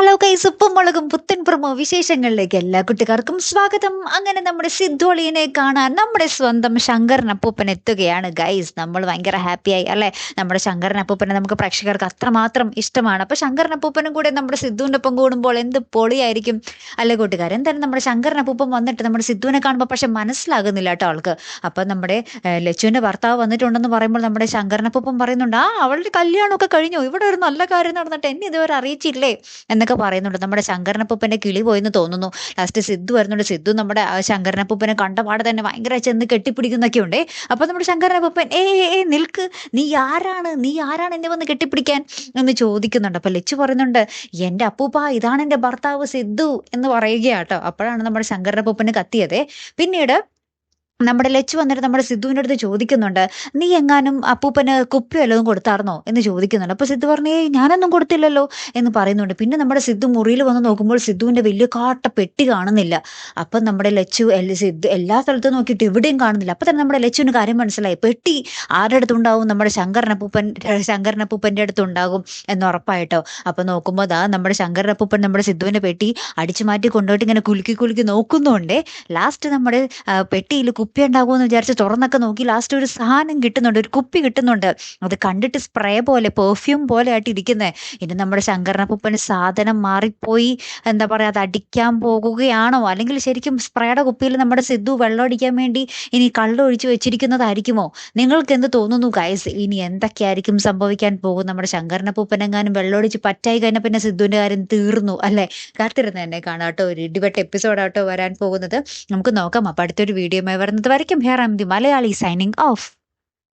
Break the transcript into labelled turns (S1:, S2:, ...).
S1: Hello കൈസ് ഉപ്പും മുളകും പുത്തൻ പ്രമോ വിശേഷങ്ങളിലേക്ക് എല്ലാ കുട്ടികാർക്കും സ്വാഗതം. അങ്ങനെ നമ്മുടെ സിദ്ധോളിയനെ കാണാൻ നമ്മുടെ സ്വന്തം ശങ്കരൻ അപ്പൂപ്പൻ എത്തുകയാണ് ഗൈസ് നമ്മൾ ഭയങ്കര ഹാപ്പിയായി അല്ലെ? നമ്മുടെ ശങ്കരൻ അപ്പൂപ്പനെ നമുക്ക് പ്രേക്ഷകർക്ക് അത്രമാത്രം ഇഷ്ടമാണ്. അപ്പൊ ശങ്കരൻ അപ്പൂപ്പനും കൂടെ നമ്മുടെ സിദ്ധുവിന്റെ ഒപ്പം കൂടുമ്പോൾ എന്ത് പൊളിയായിരിക്കും? അല്ലെ കൂട്ടുകാർ എന്തായാലും നമ്മുടെ ശങ്കരൻ അപ്പൂപ്പൻ വന്നിട്ട് നമ്മുടെ സിദ്ധുവിനെ കാണുമ്പോൾ പക്ഷെ മനസ്സിലാകുന്നില്ല കേട്ടോ ആൾക്ക്. അപ്പൊ നമ്മുടെ ലച്ചുവിന്റെ ഭർത്താവ് വന്നിട്ടുണ്ടെന്ന് പറയുമ്പോൾ നമ്മുടെ ശങ്കരൻ അപ്പൂപ്പൻ പറയുന്നുണ്ട് ആ അവളുടെ കല്യാണമൊക്കെ കഴിഞ്ഞു. ഇവിടെ ഒരു നല്ല കാര്യം നടന്നിട്ട് എന്നെ ഇതുവരെ അറിയിച്ചില്ലേ? എന്നൊക്കെ പറയുന്നുണ്ട്. നമ്മുടെ ശങ്കരനപ്പൂപ്പന്റെ കിളി പോയെന്ന് തോന്നുന്നു. ലാസ്റ്റ് സിദ്ധു വരുന്നുണ്ട്. സിദ്ധു നമ്മുടെ ശങ്കരനപ്പൂപ്പനെ കണ്ടപാട് തന്നെ ഭയങ്കര ചെന്ന് കെട്ടിപ്പിടിക്കുന്നൊക്കെ ഉണ്ട്. അപ്പൊ നമ്മുടെ ശങ്കരനപ്പൂപ്പൻ ഏ ഏ, നിൽക്ക്. നീ ആരാണ്? നീ ആരാണ് എന്നെ വന്ന് കെട്ടിപ്പിടിക്കാൻ? എന്ന് ചോദിക്കുന്നുണ്ട്. അപ്പൊ ലച്ചു പറയുന്നുണ്ട് എന്റെ അപ്പൂപ്പ ഇതാണ് എന്റെ ഭർത്താവ് സിദ്ധു എന്ന് പറയുകയാട്ടോ അപ്പോഴാണ് നമ്മുടെ ശങ്കരനപ്പൂപ്പന് കത്തിയത്. പിന്നീട് നമ്മുടെ ലച്ചു വന്നിട്ട് നമ്മുടെ സിദ്ധുവിന്റെ അടുത്ത് ചോദിക്കുന്നുണ്ട് നീ എങ്ങാനും അപ്പൂപ്പന് കുപ്പി വല്ലതും കൊടുത്തായിരുന്നോ? എന്ന് ചോദിക്കുന്നുണ്ട്. അപ്പോൾ സിദ്ധു പറഞ്ഞു ഏയ് ഞാനൊന്നും കൊടുത്തില്ലല്ലോ എന്ന് പറയുന്നുണ്ട്. പിന്നെ നമ്മുടെ സിദ്ധു മുറിയിൽ വന്ന് നോക്കുമ്പോൾ സിദ്ധുവിന്റെ വലിയ കാട്ട പെട്ടി കാണുന്നില്ല. അപ്പം നമ്മുടെ ലച്ചു സിദ്ധു എല്ലാ സ്ഥലത്തും നോക്കിയിട്ട് എവിടെയും കാണുന്നില്ല. അപ്പം തന്നെ നമ്മുടെ ലച്ചുവിന് കാര്യം മനസ്സിലായി. പെട്ടി ആരുടെ അടുത്തുണ്ടാവും? നമ്മുടെ ശങ്കരനപ്പൂപ്പൻ ശങ്കരനപ്പൂപ്പന്റെ അടുത്തുണ്ടാകും എന്ന് ഉറപ്പായിട്ടോ? അപ്പം നോക്കുമ്പോൾ അതാ നമ്മുടെ ശങ്കരനപ്പൂപ്പൻ നമ്മുടെ സിദ്ധുവിന്റെ പെട്ടി അടിച്ചു മാറ്റി കൊണ്ടുപോയിട്ട് ഇങ്ങനെ കുലുക്കി കുലുക്കി നോക്കുന്നുണ്ടേ. ലാസ്റ്റ് നമ്മുടെ പെട്ടിയിൽ കുപ്പി ഉണ്ടാകുമെന്ന് വിചാരിച്ച് തുറന്നൊക്കെ നോക്കി ലാസ്റ്റ് ഒരു സാധനം കിട്ടുന്നുണ്ട് ഒരു കുപ്പി കിട്ടുന്നുണ്ട്. അത് കണ്ടിട്ട് സ്പ്രേ പോലെ പെർഫ്യൂം പോലെ ആയിട്ട് ഇരിക്കുന്നത് ഇനി നമ്മുടെ ശങ്കരനപ്പൂപ്പന് സാധനം മാറിപ്പോയി. എന്താ പറയാ അത് അടിക്കാൻ പോകുകയാണോ? അല്ലെങ്കിൽ ശരിക്കും സ്പ്രേയുടെ കുപ്പിയിൽ നമ്മുടെ സിദ്ധു വെള്ളം അടിക്കാൻ വേണ്ടി ഇനി കള്ളൊഴിച്ച് ഒഴിച്ചു വെച്ചിരിക്കുന്നതായിരിക്കുമോ? നിങ്ങൾക്ക് എന്ത് തോന്നുന്നു ഗൈസ് ഇനി എന്തൊക്കെയായിരിക്കും സംഭവിക്കാൻ പോകും? നമ്മുടെ ശങ്കരനപ്പൂപ്പനെങ്ങാനും വെള്ളം ഒടിച്ച് പറ്റായി കഴിഞ്ഞാൽ പിന്നെ സിദ്ധുവിന്റെ കാര്യം തീർന്നു അല്ലേ? കാത്തിരുന്ന് തന്നെ കാണാട്ടോ ഒരു ഇടിവെട്ട് എപ്പിസോഡാട്ടോ വരാൻ പോകുന്നത്. നമുക്ക് നോക്കാം. അപ്പൊ അടുത്തൊരു വീഡിയോ വരുന്നത് വരയ്ക്കും. Hair am the Malayali signing off